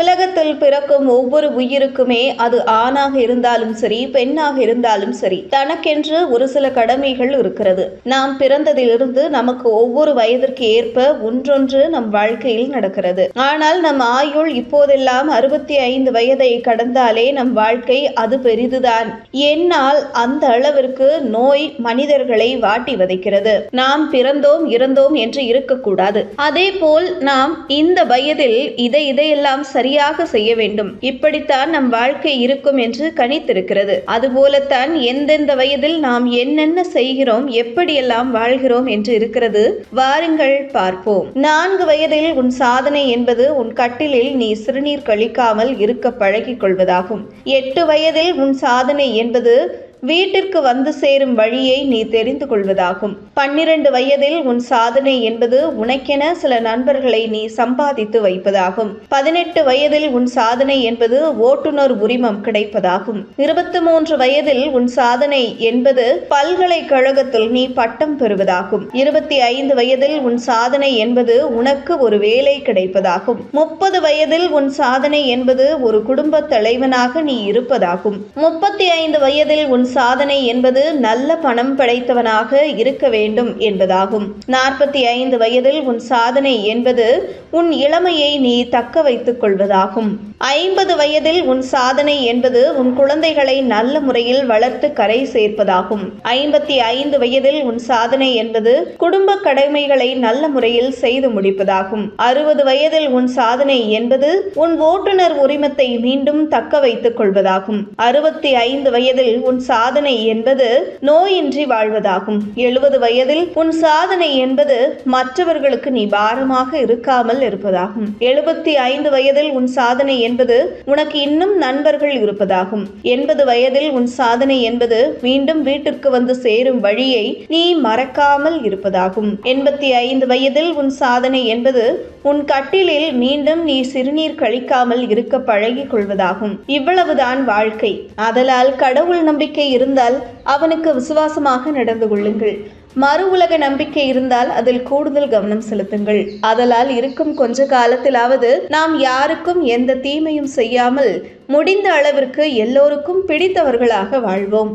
உலகத்தில் பிறக்கும் ஒவ்வொரு உயிருக்குமே அது ஆணாக இருந்தாலும் சரி பெண்ணாக இருந்தாலும் சரி தனக்கென்று ஒரு சில கடமைகள் இருக்கிறது. நாம் பிறந்ததிலிருந்து நமக்கு ஒவ்வொரு வயதிற்கு ஏற்ப ஒன்றொன்று நம் வாழ்க்கையில் நடக்கிறது. ஆனால் நம் ஆயுள் இப்போதெல்லாம் அறுபத்தி ஐந்து வயதை கடந்தாலே நம் வாழ்க்கை அது பெரிதுதான். என்னால் அந்த அளவிற்கு நோய் மனிதர்களை வாட்டி வதைக்கிறது. நாம் பிறந்தோம் இறந்தோம் என்று இருக்கக்கூடாது. அதே போல் நாம் இந்த வயதில் இதை இதையெல்லாம் சரியாக செய்ய வேண்டும். இப்படித்தான் நம் வாழ்க்கை இருக்கும் என்று கணித்திருக்கிறது. அதுபோலத்தான் எந்தெந்த வயதில் நாம் என்னென்ன செய்கிறோம் எப்படியெல்லாம் வாழ்கிறோம் என்று இருக்கிறது வாருங்கள் பார்ப்போம். நான்கு வயதில் உன் சாதனை என்பது உன் கட்டிலில் நீ சிறுநீர் கழிக்காமல் இருக்க பழகிக் கொள்வதாகும். எட்டு வயதில் உன் சாதனை என்பது வீட்டிற்கு வந்து சேரும் வழியை நீ தெரிந்து கொள்வதாகும். பன்னிரண்டு வயதில் உன் சாதனை என்பது உனக்கென சில நண்பர்களை நீ சம்பாதித்து வைப்பதாகும். பதினெட்டு வயதில் உன் சாதனை என்பது ஓட்டுநர் உரிமம் கிடைப்பதாகும். இருபத்தி மூன்று வயதில் உன் சாதனை என்பது பல்கலைக்கழகத்தில் நீ பட்டம் பெறுவதாகும். இருபத்தி ஐந்து வயதில் உன் சாதனை என்பது உனக்கு ஒரு வேலை கிடைப்பதாகும். முப்பது வயதில் உன் சாதனை என்பது ஒரு குடும்ப தலைவனாக நீ இருப்பதாகும். முப்பத்தி ஐந்து வயதில் உன் சாதனை என்பது நல்ல பணம் படைத்தவனாக இருக்க வேண்டும் என்பதாகும். நாற்பத்தி ஐந்து வயதில் உன் சாதனை என்பது உன் இளமையை நீ தக்க வைத்துக் கொள்வதாகும். ஐம்பது வயதில் உன் சாதனை என்பது உன் குழந்தைகளை நல்ல முறையில் வளர்த்து கரை சேர்ப்பதாகும். ஐம்பத்தி ஐந்து வயதில் உன் சாதனை என்பது குடும்ப கடமைகளை நல்ல முறையில் செய்து முடிப்பதாகும். அறுபது வயதில் உன் சாதனை என்பது உன் ஓட்டுநர் உரிமத்தை மீண்டும் தக்க வைத்துக் கொள்வதாகும். அறுபத்தி ஐந்து வயதில் உன் சாதனை என்பது நோயின்றி வாழ்வதாகும். எழுபது வயதில் உன் சாதனை என்பது மற்றவர்களுக்கு நீ பாரமாக இருக்காமல் இருப்பதாகும். எழுபத்தி ஐந்து வயதில் உன் சாதனை என்பது உனக்கு இன்னும் நண்பர்கள் இருப்பதாகும். எண்பது வயதில் உன் சாதனை என்பது மீண்டும் வீட்டிற்கு வந்து சேரும் வழியை நீ மறக்காமல் இருப்பதாகும். எண்பத்தி ஐந்து வயதில் உன் சாதனை என்பது உன் கட்டிலில் மீண்டும் நீ சிறுநீர் கழிக்காமல் இருக்க பழகிக் கொள்வதாகும். இவ்வளவுதான் வாழ்க்கை. அதலால் கடவுள் நம்பிக்கை இருந்தால் அவனுக்கு விசுவாசமாக நடந்து கொள்ளுங்கள். மறு உலக நம்பிக்கை இருந்தால் அதில் கூடுதல் கவனம் செலுத்துங்கள். அதலால் இருக்கும் கொஞ்ச காலத்திலாவது நாம் யாருக்கும் எந்த தீமையும் செய்யாமல் முடிந்த அளவிற்கு எல்லோருக்கும் பிடித்தவர்களாக வாழ்வோம்.